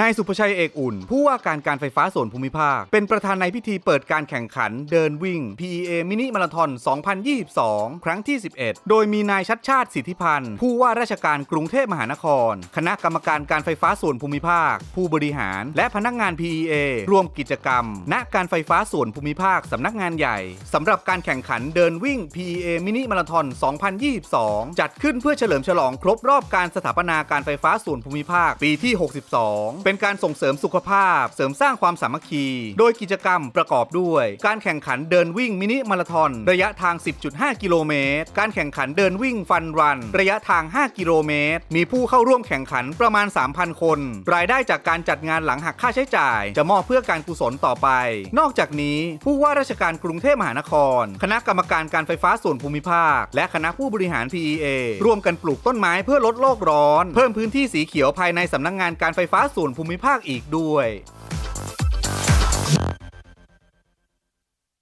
นายสุภชัยเอกอุ่น ผู้ว่าการการไฟฟ้าส่วนภูมิภาค เป็นประธานในพิธีเปิดการแข่งขันเดินวิ่ง PEA มินิมาราธอน 2022 ครั้งที่ 11 โดยมีนายชัดชาติสิทธิพันธ์ ผู้ว่าราชการกรุงเทพมหานคร คณะกรรมการการไฟฟ้าส่วนภูมิภาค ผู้บริหาร และพนักงาน PEA ร่วมกิจกรรม ณ การไฟฟ้าส่วนภูมิภาคสำนักงานใหญ่สำหรับการแข่งขันเดินวิ่ง PEA มินิมาราธอน 2022 จัดขึ้นเพื่อเฉลิมฉลองครบรอบการสถาปนาการไฟฟ้าส่วนภูมิภาคปีที่ 62เป็นการส่งเสริมสุขภาพ เสริมสร้างความสามัคคี โดยกิจกรรมประกอบด้วย การแข่งขันเดินวิ่งมินิมาราธอนระยะทาง 10.5 กิโลเมตร การแข่งขันเดินวิ่งฟันรัน ระยะทาง 5 กิโลเมตร มีผู้เข้าร่วมแข่งขันประมาณ 3,000 คน รายได้จากการจัดงานหลังหักค่าใช้จ่าย จะมอบเพื่อการกุศลต่อไป นอกจากนี้ผู้ว่าราชการกรุงเทพมหานคร คณะกรรมการการไฟฟ้าส่วนภูมิภาค และคณะผู้บริหาร PEA ร่วมกันปลูกต้นไม้เพื่อลดโลกร้อน เพิ่มพื้นที่สีเขียวภายในสำนักงานการไฟฟ้าส่วนภูมิภาคอีกด้วย